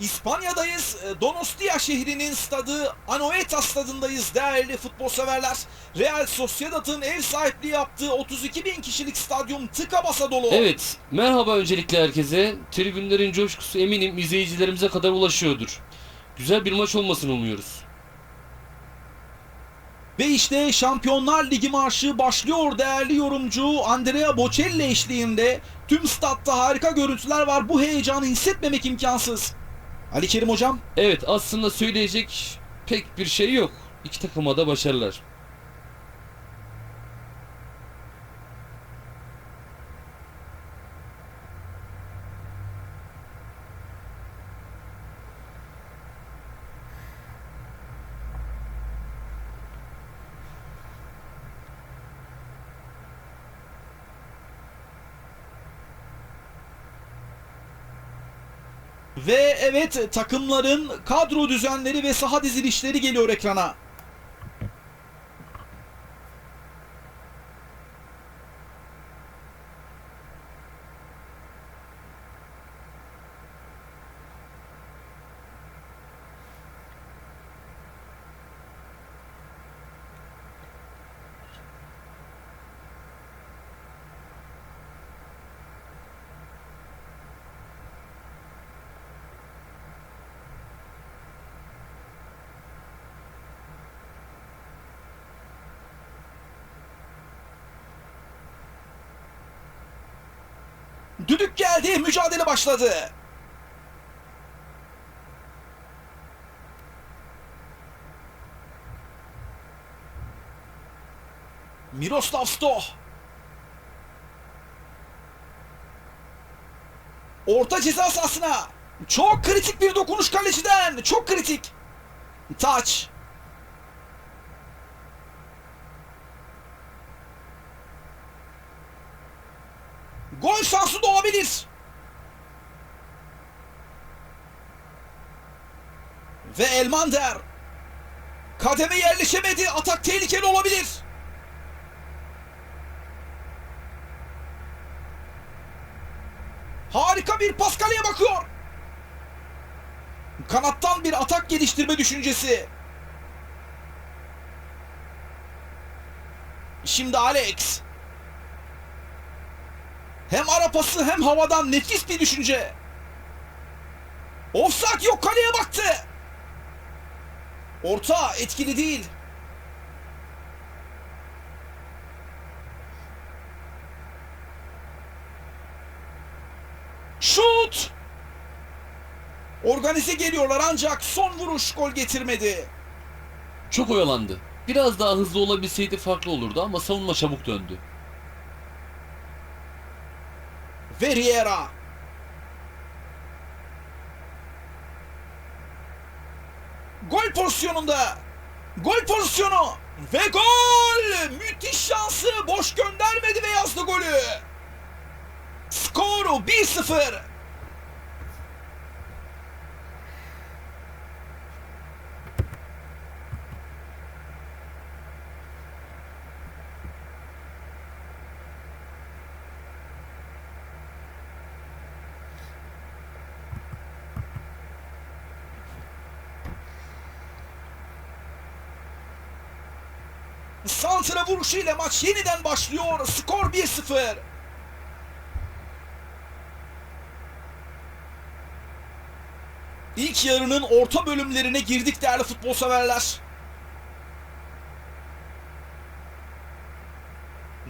İspanya'dayız. E, Donostia şehrinin stadı Anoeta stadındayız değerli futbol severler. Real Sociedad'ın ev sahipliği yaptığı 32 bin kişilik stadyum tıka basa dolu. Evet, merhaba öncelikle herkese. Tribünlerin coşkusu eminim izleyicilerimize kadar ulaşıyordur. Güzel bir maç olmasını umuyoruz. Ve işte Şampiyonlar Ligi marşı başlıyor değerli yorumcu Andrea Bocelli eşliğinde. Tüm statta harika görüntüler var. Bu heyecanı hissetmemek imkansız. Ali Kerim hocam. Evet, aslında söyleyecek pek bir şey yok. İki takıma da başarılar. Ve evet takımların kadro düzenleri ve saha dizilişleri geliyor ekrana. Düdük geldi, mücadele başladı. Miroslav Stoh. Orta ceza sahasına. Çok kritik bir dokunuş kaleciden. Çok kritik. Taç. Gol şansı da olabilir. Ve Elmander. Kademe yerleşemedi. Atak tehlikeli olabilir. Harika bir pas kaleye bakıyor. Kanattan bir atak geliştirme düşüncesi. Şimdi Alex. Hem ara pası hem havadan nefis bir düşünce. Offside yok kaleye baktı. Orta etkili değil. Şut! Organize geliyorlar ancak son vuruş gol getirmedi. Çok oyalandı. Biraz daha hızlı olabilseydi farklı olurdu ama savunma çabuk döndü. Ve Riera. Gol pozisyonunda. Gol pozisyonu. Ve gol! Müthiş şansı boş göndermedi ve yazdı golü. Skoru 1-0. Santra vuruşuyla maç yeniden başlıyor. Skor 1-0. İlk yarının orta bölümlerine girdik değerli futbol severler.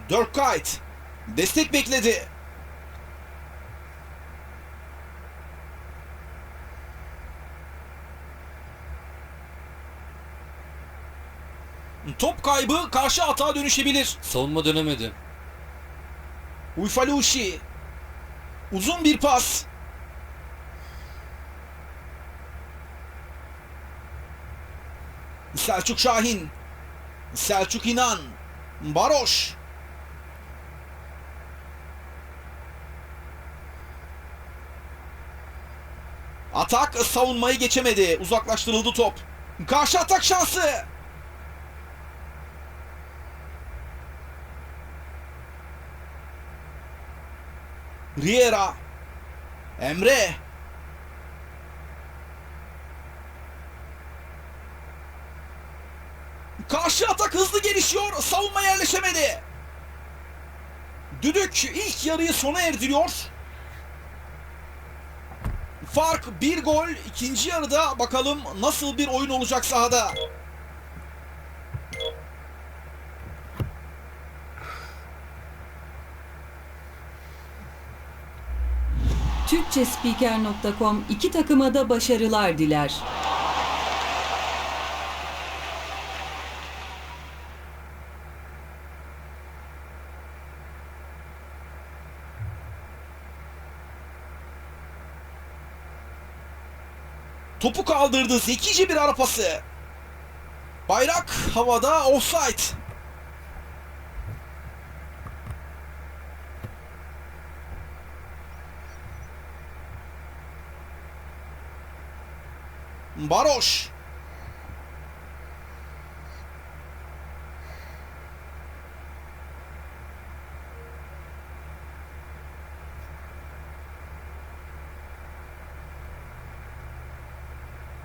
Dirk Kuyt destek bekledi. Top kaybı karşı atağa dönüşebilir. Savunma dönemedi. Uyfalushi. Uzun bir pas. Selçuk Şahin. Selçuk İnan. Baroş. Atak savunmayı geçemedi. Uzaklaştırıldı top. Karşı atak şansı. Riera, Emre. Karşı atak hızlı gelişiyor. Savunma yerleşemedi. Düdük ilk yarıyı sona erdiriyor. Fark bir gol. ikinci yarıda bakalım nasıl bir oyun olacak sahada. Türkçespiker.com iki takıma da başarılar diler. Topu kaldırdı. Zekice bir ara pası. Bayrak havada offside. Baroş.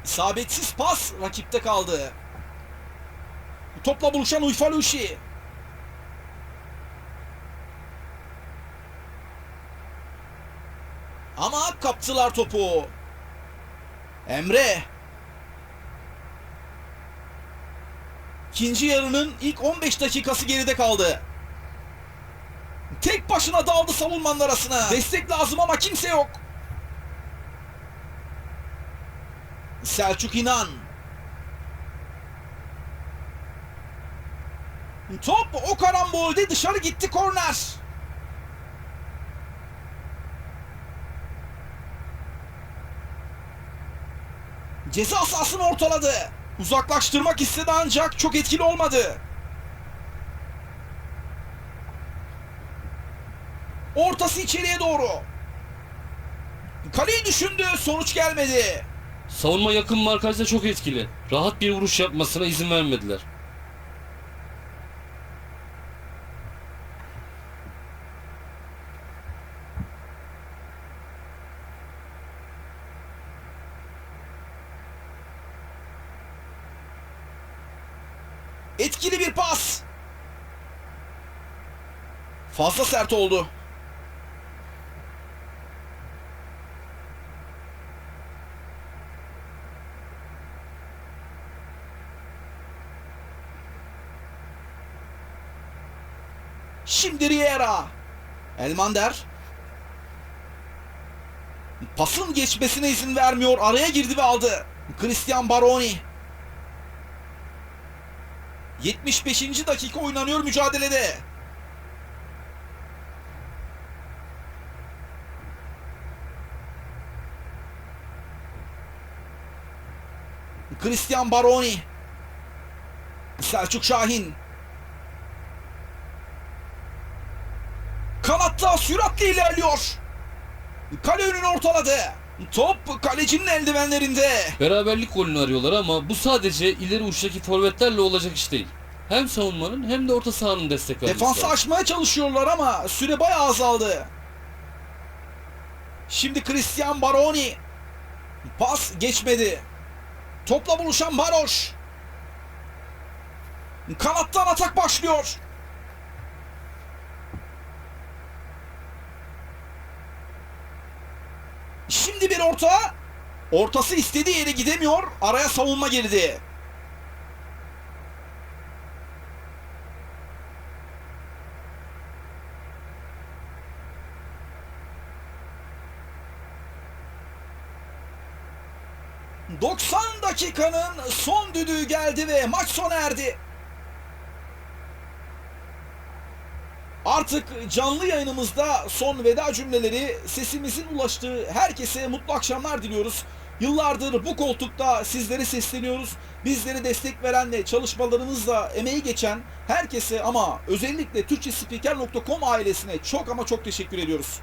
İsabetsiz pas rakipte kaldı. Topla buluşan Uyfaluşi. Ama kaptılar topu. Emre. İkinci yarının ilk 15 dakikası geride kaldı. Tek başına daldı savunmanın arasına. Destek lazım ama kimse yok. Selçuk İnan. Top o karambolde dışarı gitti korner. Ceza sahasını ortaladı. Uzaklaştırmak istedi ancak çok etkili olmadı. Ortası içeriye doğru. Kaleyi düşündü, sonuç gelmedi. Savunma yakın markajda çok etkili. Rahat bir vuruş yapmasına izin vermediler. Etkili bir pas. Fazla sert oldu. Şimdi Riera. Elmander. Pasın geçmesine izin vermiyor. Araya girdi ve aldı. Christian Baroni. 75. dakika oynanıyor mücadelede. Christian Baroni. Selçuk Şahin. Kanatta süratle ilerliyor. Kale önünü ortaladı. Top kalecinin eldivenlerinde. Beraberlik golünü arıyorlar ama bu sadece ileri uçtaki forvetlerle olacak iş değil. Hem savunmanın hem de orta sahanın destek vermesi Defansı lazım. aşmaya çalışıyorlar ama süre bayağı azaldı. Şimdi Christian Baroni. Pas geçmedi. Topla buluşan Baroş. Kanattan atak başlıyor. Bir orta. Ortası istediği yere gidemiyor. Araya savunma girdi. ...90 dakikanın son düdüğü geldi ve maç sona erdi. Artık canlı yayınımızda son veda cümleleri sesimizin ulaştığı herkese mutlu akşamlar diliyoruz. Yıllardır bu koltukta sizlere sesleniyoruz. Bizlere destek veren ve çalışmalarımızla emeği geçen herkese ama özellikle Türkçespiker.com ailesine çok ama çok teşekkür ediyoruz.